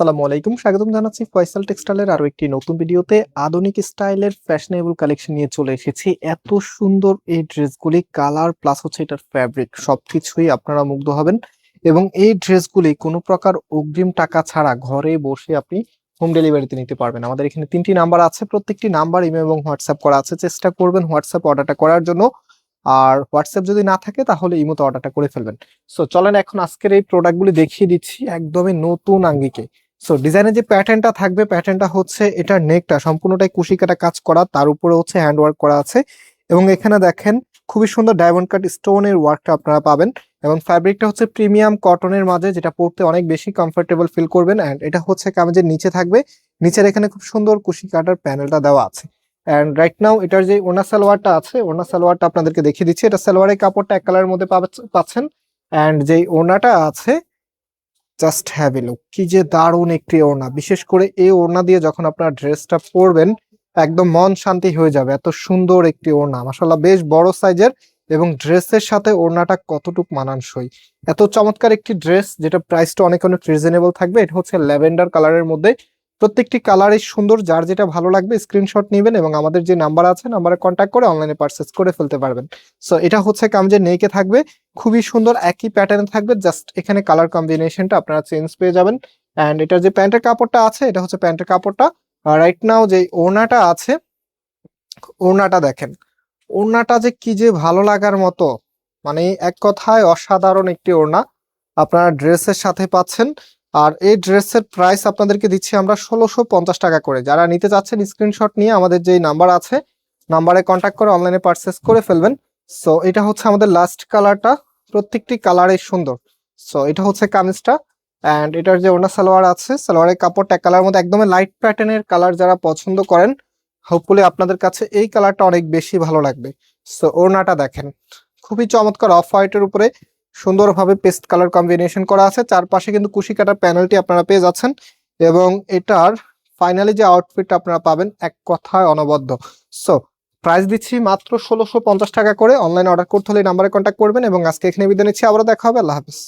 আসসালামু আলাইকুম। স্বাগতম জানাচ্ছি ফয়সাল টেক্সটাইলের আরও একটি নতুন ভিডিওতে। আধুনিক স্টাইলের ফ্যাশনেবল কালেকশন নিয়ে চলে এসেছি। এত সুন্দর এই ড্রেসগুলি কালার প্লাস হচ্ছে এটার ফ্যাব্রিক সবকিছুই আপনারা মুগ্ধ হবেন। এবং এই ড্রেসগুলি কোনো প্রকার অগ্রিম টাকা ছাড়া ঘরে বসে আপনি হোম ডেলিভারিতে নিতে পারবেন। আমাদের এখানে তিনটি নাম্বার আছে, প্রত্যেকটি নাম্বার ইমেল এবং হোয়াটসঅ্যাপ করা আছে। চেষ্টা করবেন হোয়াটসঅ্যাপ অর্ডারটা করার জন্য। আর হোয়াটসঅ্যাপ যদি না থাকে, তাহলে ইমোতে অর্ডারটা করে ফেলবেন। সো চলেন এখন আজকের এই প্রোডাক্টগুলি দেখিয়ে দিচ্ছি একদমই নতুন আঙ্গিকে। সো ডিজাইনের যে প্যাটার্নটা থাকবে প্যাটার্নটা হচ্ছে এটার নেকটা সম্পূর্ণটাই কুশি কাটা কাজ করা, তার উপরে হচ্ছে হ্যান্ড ওয়ার্ক করা আছে। এবং এখানে দেখেন, খুবই সুন্দর ডায়মন্ড কাট স্টোনের ওয়ার্কটা আপনারা পাবেন। এবং ফ্যাব্রিকটা হচ্ছে প্রিমিয়াম কটনের মাঝে, যেটা পরতে অনেক বেশি কমফোর্টেবল ফিল করবেন। অ্যান্ড এটা হচ্ছে কামেজের নিচে থাকবে। নিচের এখানে খুব সুন্দর কুশি কাটার প্যানেলটা দেওয়া আছে। অ্যান্ড রাইট নাও এটার যে ওনা সালোয়ারটা আছে ওনা সালোয়ারটা আপনাদেরকে দেখিয়ে দিচ্ছি। এটা সালোয়ারের কাপড়টা এক কালারের মধ্যে পাচ্ছেন। অ্যান্ড যেই ওনাটা আছে জাস্ট হ্যাভ এ লুক কি যে দারুণ একটি ওড়না। বিশেষ করে এই ওড়না দিয়ে যখন আপনার ড্রেসটা পরবেন, একদম মন শান্তি হয়ে যাবে। এত সুন্দর একটি ওড়না। মাসাল্লাহ বেশ বড় সাইজের এবং ড্রেসের সাথে ওড়নাটা কতটুক মানানসই। এত চমৎকার একটি ড্রেস যেটা প্রাইসটা অনেক অনেক রিজনেবল থাকবে। এটা হচ্ছে ল্যাভেন্ডার কালারের মধ্যে প্রত্যেকটি কালারই সুন্দর, যার যেটা ভালো লাগবে স্ক্রিনশট নেবেন এবং আমাদের যে নাম্বার আছে নাম্বারে কন্ট্যাক্ট করে অনলাইনে পারচেস করে ফেলতে পারবেন। সো এটা হচ্ছে কামজের নেকে থাকবে। খুবই সুন্দর, একই প্যাটার্নে থাকবে জাস্ট এখানে কালার কম্বিনেশনটা আপনারা চেঞ্জ পেয়ে যাবেন। অ্যান্ড এটার যে প্যান্টের কাপড়টা আছে, এটা হচ্ছে প্যান্টের কাপড়টা। রাইট নাও যে ওড়নাটা আছে, ওড়নাটা দেখেন। ওড়নাটা যে কি যে ভালো লাগার মতো মানে এক কথায় অসাধারণ একটি ওড়না। আপনারা ড্রেসের সাথে পাচ্ছেন। আর এই ড্রেসের প্রাইস আপনাদেরকে দিচ্ছি আমরা ষোলোশো পঞ্চাশ টাকা করে। যারা নিতে চাচ্ছেন স্ক্রিনশট নিয়ে আমাদের যেই নাম্বার আছে নাম্বারে কন্ট্যাক্ট করে অনলাইনে পারচেস করে ফেলবেন। সো এটা হচ্ছে আমাদের লাস্ট কালারটা প্রত্যেকটি কালারে সুন্দর। সো এটা হচ্ছে কামিজটা অ্যান্ড এটার যে ওনা সালোয়ার আছে, সালোয়ারের কাপড়টা কালার মধ্যে একদমই লাইট প্যাটার্নের কালার যারা পছন্দ করেন হোপফুলি আপনাদের কাছে এই কালারটা অনেক বেশি ভালো লাগবে। সো ওড়নাটা দেখেন। খুবই চমৎকার অফ হোয়াইটের উপরে সুন্দরভাবে পেস্ট কালার কম্বিনেশন করা আছে। চারপাশে কিন্তু কুশি কাটার প্যানেলটি আপনারা পেয়ে যাচ্ছেন এবং এটার ফাইনালি যে আউটফিটটা আপনারা পাবেন এক কথায় অনবদ্য। সো প্রাইস দিচ্ছি মাত্র ষোলোশো টাকা করে। অনলাইন অর্ডার করতে হলে নাম্বারে কন্ট্যাক্ট করবেন এবং আজকে এখানে বিদায় নিচ্ছি। আবারও দেখা হবে। আল্লাহ হাফিজ।